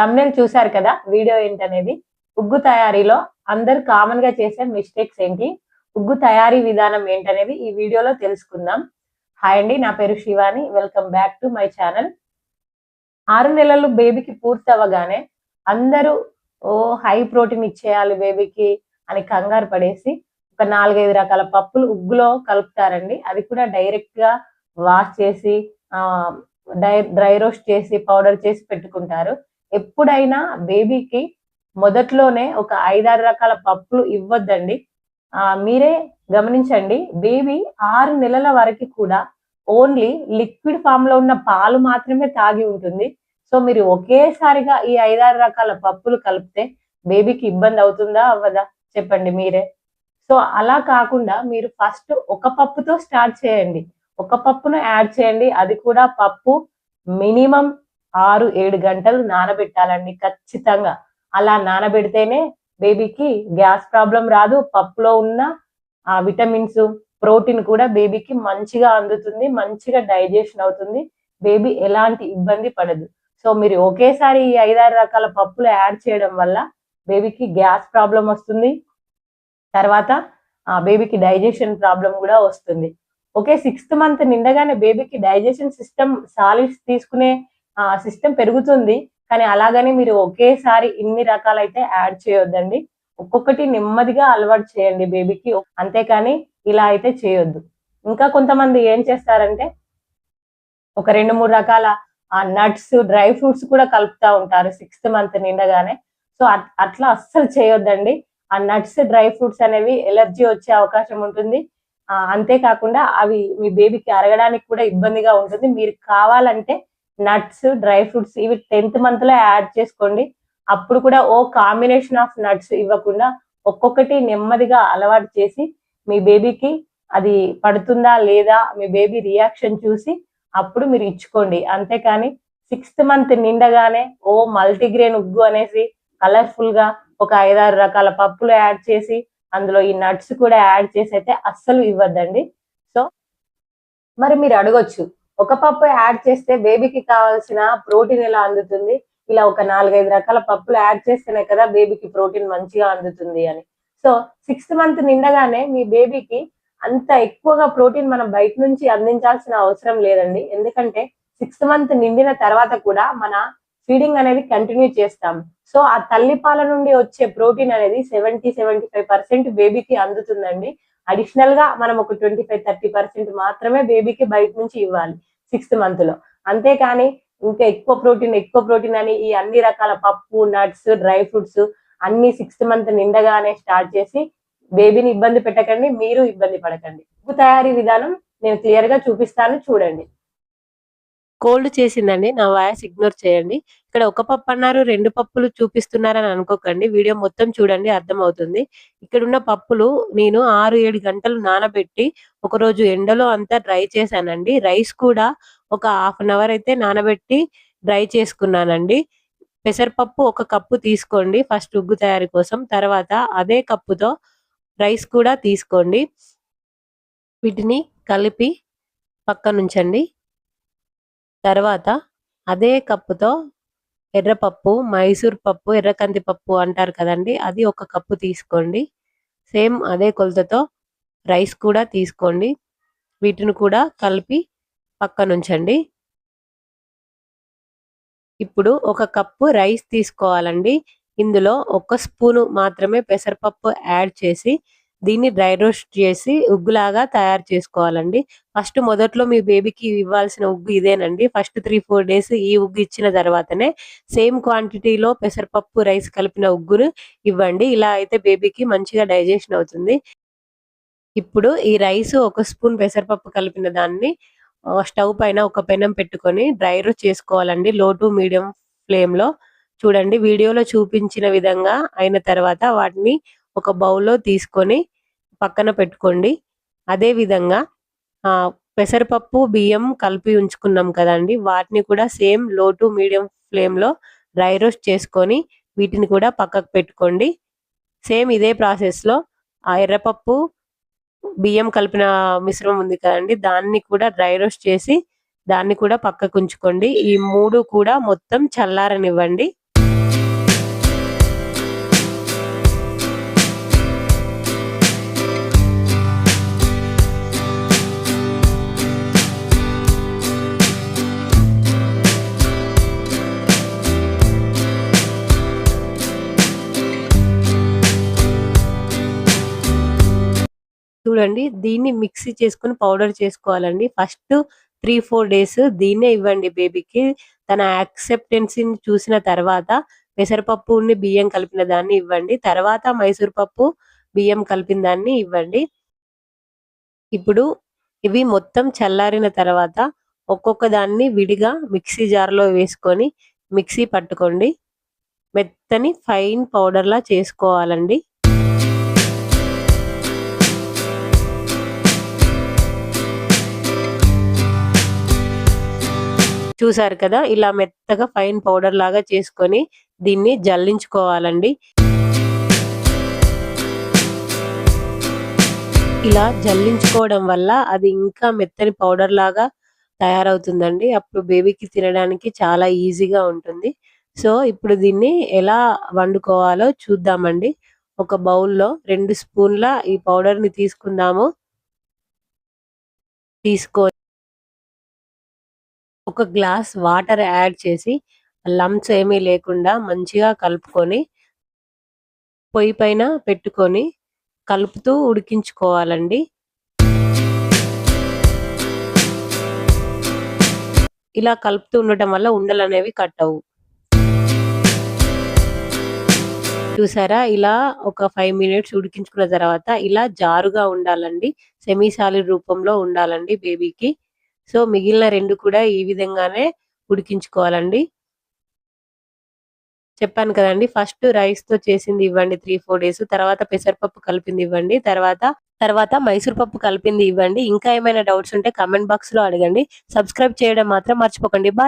Thumbnail చూశారు కదా? Video ఏంటనేది? ఉగ్గు తయారీలో అందరు కామన్గా చేసే మిస్టేక్స్ ఏంటి? ఉగ్గు తయారీ విధానం ఏంటనేది ఈ వీడియోలో తెలుసుకుందాం. హాయ్ అండి నా పేరు Shivani. Welcome back to my channel ఆరు నెలలు బేబీకి పూర్తి అవ్వగానే అందరూ ఓ హై ప్రోటీన్ ఇచ్చేయాలి బేబీకి అని కంగారు పడేసి ఒక నాలుగైదు రకాల పప్పులు ఉగ్గులో కలుపుతారండి. అది కూడా డైరెక్ట్గా వాష్ చేసి ఆ డై డ్రై రోస్ట్ చేసి పౌడర్ చేసి పెట్టుకుంటారు. ఎప్పుడైనా బేబీకి మొదట్లోనే ఒక ఐదారు రకాల పప్పులు ఇవ్వద్దండి. ఆ మీరే గమనించండి బేబీ ఆరు నెలల వరకు కూడా ఓన్లీ లిక్విడ్ ఫామ్లో ఉన్న పాలు మాత్రమే తాగి ఉంటుంది. సో మీరు ఒకేసారిగా ఈ ఐదారు రకాల పప్పులు కలిపితే బేబీకి ఇబ్బంది అవుతుందా అవ్వదా? చెప్పండి మీరే. సో అలా కాకుండా మీరు ఫస్ట్ ఒక పప్పుతో స్టార్ట్ చేయండి. ఒక పప్పును యాడ్ చేయండి. అది కూడా పప్పు మినిమం ఆరు ఏడు గంటలు నానబెట్టాలండి ఖచ్చితంగా. అలా నానబెడితేనే బేబీకి గ్యాస్ ప్రాబ్లం రాదు పప్పులో ఉన్న ఆ విటమిన్స్ ప్రోటీన్ కూడా బేబీకి మంచిగా అందుతుంది మంచిగా డైజెషన్ అవుతుంది బేబీ ఎలాంటి ఇబ్బంది పడదు. సో మీరు ఒకేసారి ఈ ఐదారు రకాల పప్పులు యాడ్ చేయడం వల్ల బేబీకి గ్యాస్ ప్రాబ్లం వస్తుంది తర్వాత ఆ బేబీకి డైజెషన్ ప్రాబ్లం కూడా వస్తుంది. ఓకే సిక్స్త్ మంత్ నిండగానే బేబీకి డైజెషన్ సిస్టమ్ సాలిడ్స్ తీసుకునే సిస్టమ్ పెరుగుతుంది. కానీ అలాగని మీరు ఒకేసారి ఇన్ని రకాలైతే యాడ్ చేయొద్దండి. ఒక్కొక్కటి నెమ్మదిగా అలవాటు చేయండి బేబీకి అంతేకాని ఇలా అయితే చేయొద్దు. ఇంకా కొంతమంది ఏం చేస్తారంటే ఒక రెండు మూడు రకాల నట్స్ డ్రై ఫ్రూట్స్ కూడా కలుపుతా ఉంటారు సిక్స్త్ మంత్ నిండగానే. సో అట్లా అస్సలు చేయొద్దండి. ఆ నట్స్ డ్రై ఫ్రూట్స్ అనేవి ఎలర్జీ వచ్చే అవకాశం ఉంటుంది. అంతేకాకుండా అవి మీ బేబీకి అరగడానికి కూడా ఇబ్బందిగా ఉంటుంది. మీరు కావాలంటే నట్స్ డ్రై ఫ్రూట్స్ ఇవి టెన్త్ మంత్లో యాడ్ చేసుకోండి. అప్పుడు కూడా ఓ కాంబినేషన్ ఆఫ్ నట్స్ ఇవ్వకుండా ఒక్కొక్కటి నెమ్మదిగా అలవాటు చేసి మీ బేబీకి అది పడుతుందా లేదా మీ బేబీ రియాక్షన్ చూసి అప్పుడు మీరు ఇచ్చుకోండి. అంతేకాని సిక్స్త్ మంత్ నిండగానే ఓ మల్టీగ్రెయిన్ ఉగ్గు అనేసి కలర్ఫుల్గా ఒక ఐదారు రకాల పప్పులు యాడ్ చేసి అందులో ఈ నట్స్ కూడా యాడ్ చేసి అయితే అస్సలు ఇవ్వద్దండి. సో మరి మీరు అడగొచ్చు. ఒక పప్పు యాడ్ చేస్తే బేబీకి కావాల్సిన ప్రోటీన్ ఎలా అందుతుంది? ఇలా ఒక నాలుగైదు రకాల పప్పులు యాడ్ చేస్తేనే కదా బేబీకి ప్రోటీన్ మంచిగా అందుతుంది అని. సో సిక్స్త్ మంత్ నిండగానే మీ బేబీకి అంత ఎక్కువగా ప్రోటీన్ మనం బయట నుంచి అందించాల్సిన అవసరం లేదండి. ఎందుకంటే సిక్స్త్ మంత్ నిండిన తర్వాత కూడా మన ఫీడింగ్ అనేది కంటిన్యూ చేస్తాం. సో ఆ తల్లిపాల నుండి వచ్చే ప్రోటీన్ అనేది సెవెంటీ సెవెంటీ ఫైవ్ పర్సెంట్ బేబీకి అందుతుందండి. అడిషనల్గా మనం ఒక ట్వంటీ ఫైవ్ థర్టీ పర్సెంట్ మాత్రమే బేబీకి బయట నుంచి ఇవ్వాలి సిక్స్త్ మంత్లో. అంతేకాని ఇంకా ఎక్కువ ప్రోటీన్ ఎక్కువ ప్రోటీన్ అని ఈ అన్ని రకాల పప్పు నట్స్ డ్రై ఫ్రూట్స్ అన్ని సిక్స్త్ మంత్ నిండగానే స్టార్ట్ చేసి బేబీని ఇబ్బంది పెట్టకండి మీరు ఇబ్బంది పడకండి. ఉప్పు తయారీ విధానం నేను క్లియర్గా చూపిస్తాను చూడండి. కోల్డ్ చేసిందండి. నా వాయిస్ ఇగ్నోర్ చేయండి. ఇక్కడ ఒక పప్పు అన్నారు రెండు పప్పులు చూపిస్తున్నారని అనుకోకండి. వీడియో మొత్తం చూడండి అర్థమవుతుంది. ఇక్కడ ఉన్న పప్పులు నేను ఆరు ఏడు గంటలు నానబెట్టి ఒక రోజు ఎండలో అంతా డ్రై చేశానండి. రైస్ కూడా ఒక హాఫ్ అన్ అవర్ అయితే నానబెట్టి డ్రై చేసుకున్నానండి. పెసరపప్పు ఒక కప్పు తీసుకోండి ఫస్ట్ ఉగ్గు తయారీ కోసం. తర్వాత అదే కప్పుతో రైస్ కూడా తీసుకోండి. వీటిని కలిపి పక్కనుంచండి. తర్వాత అదే కప్పుతో ఎర్రపప్పు మైసూర్ పప్పు ఎర్రకంది పప్పు అంటారు కదండి అది ఒక కప్పు తీసుకోండి. సేమ్ అదే కొలతతో రైస్ కూడా తీసుకోండి. వీటిని కూడా కలిపి పక్కనుంచండి ఇప్పుడు ఒక కప్పు రైస్ తీసుకోవాలండి. ఇందులో ఒక స్పూను మాత్రమే పెసరపప్పు యాడ్ చేసి దీన్ని డ్రై రోస్ట్ చేసి ఉగ్గులాగా తయారు చేసుకోవాలండి. ఫస్ట్ మొదట్లో మీ బేబీకి ఇవ్వాల్సిన ఉగ్గు ఇదేనండి. ఫస్ట్ త్రీ ఫోర్ డేస్ ఈ ఉగ్గు ఇచ్చిన తర్వాతనే సేమ్ క్వాంటిటీలో పెసరపప్పు రైస్ కలిపిన ఉగ్గును ఇవ్వండి. ఇలా అయితే బేబీకి మంచిగా డైజెషన్ అవుతుంది. ఇప్పుడు ఈ రైస్ ఒక స్పూన్ పెసరపప్పు కలిపిన దాన్ని స్టవ్ పైన ఒక పెనం పెట్టుకొని డ్రై రోస్ట్ చేసుకోవాలండి. లో టు మీడియం ఫ్లేమ్లో చూడండి వీడియోలో చూపించిన విధంగా అయిన తర్వాత వాటిని ఒక బౌల్లో తీసుకొని పక్కన పెట్టుకోండి. అదే విధంగా పెసరపప్పు బియ్యం కలిపి ఉంచుకున్నాం కదండి. వాటిని కూడా సేమ్లో టు మీడియం ఫ్లేమ్లో డ్రై రోస్ట్ చేసుకొని వీటిని కూడా పక్కకు పెట్టుకోండి. సేమ్ ఇదే ప్రాసెస్లో ఆ ఎర్రపప్పు బియ్యం కలిపిన మిశ్రమం ఉంది కదండి. దాన్ని కూడా డ్రై రోస్ట్ చేసి దాన్ని కూడా పక్కకు ఉంచుకోండి. ఈ మూడు కూడా మొత్తం చల్లారనివ్వండి. చూడండి దీన్ని మిక్సీ చేసుకొని పౌడర్ చేసుకోవాలండి. ఫస్ట్ త్రీ ఫోర్ డేస్ దీన్నే ఇవ్వండి బేబీకి. తన యాక్సెప్టెన్సీని చూసిన తర్వాత పెసరపప్పు బియ్యం కలిపిన దాన్ని ఇవ్వండి. తర్వాత మైసూర్ పప్పు బియ్యం కలిపిన దాన్ని ఇవ్వండి. ఇప్పుడు ఇవి మొత్తం చల్లారిన తర్వాత ఒక్కొక్క దాన్ని విడిగా మిక్సీ జార్లో వేసుకొని మిక్సీ పట్టుకోండి. మెత్తని ఫైన్ పౌడర్లా చేసుకోవాలండి. చూసారు కదా? ఇలా మెత్తగా ఫైన్ పౌడర్ లాగా చేసుకొని దీన్ని జల్లించుకోవాలండి. ఇలా జల్లించుకోవడం వల్ల అది ఇంకా మెత్తని పౌడర్ లాగా తయారవుతుందండి. అప్పుడు బేబీకి తినడానికి చాలా ఈజీగా ఉంటుంది. సో ఇప్పుడు దీన్ని ఎలా వండుకోవాలో చూద్దామండి. ఒక బౌల్లో రెండు స్పూన్ల ఈ పౌడర్ని తీసుకుందాము. తీసుకొని ఒక గ్లాస్ వాటర్ యాడ్ చేసి లంప్స్ ఏమీ లేకుండా మంచిగా కలుపుకొని పొయ్యి పైన పెట్టుకొని కలుపుతూ ఉడికించుకోవాలండి. ఇలా కలుపుతూ ఉండటం వల్ల ఉండలు అనేవి కట్టవు చూసారా? ఇలా ఒక ఫైవ్ మినిట్స్ ఉడికించుకున్న తర్వాత ఇలా జారుగా ఉండాలండి. సెమీ సాలిడ్ రూపంలో ఉండాలండి బేబీకి. సో మిగిలిన రెండు కూడా ఈ విధంగానే ఉడికించుకోవాలండి. చెప్పాను కదండి ఫస్ట్ రైస్తో చేసింది ఇవ్వండి త్రీ ఫోర్ డేస్ తర్వాత పెసరపప్పు కలిపింది ఇవ్వండి. తర్వాత తర్వాత మైసూర్ పప్పు కలిపింది ఇవ్వండి. ఇంకా ఏమైనా డౌట్స్ ఉంటే కమెంట్ బాక్స్లో అడగండి. సబ్స్క్రైబ్ చేయడం మాత్రం మర్చిపోకండి. బాయ్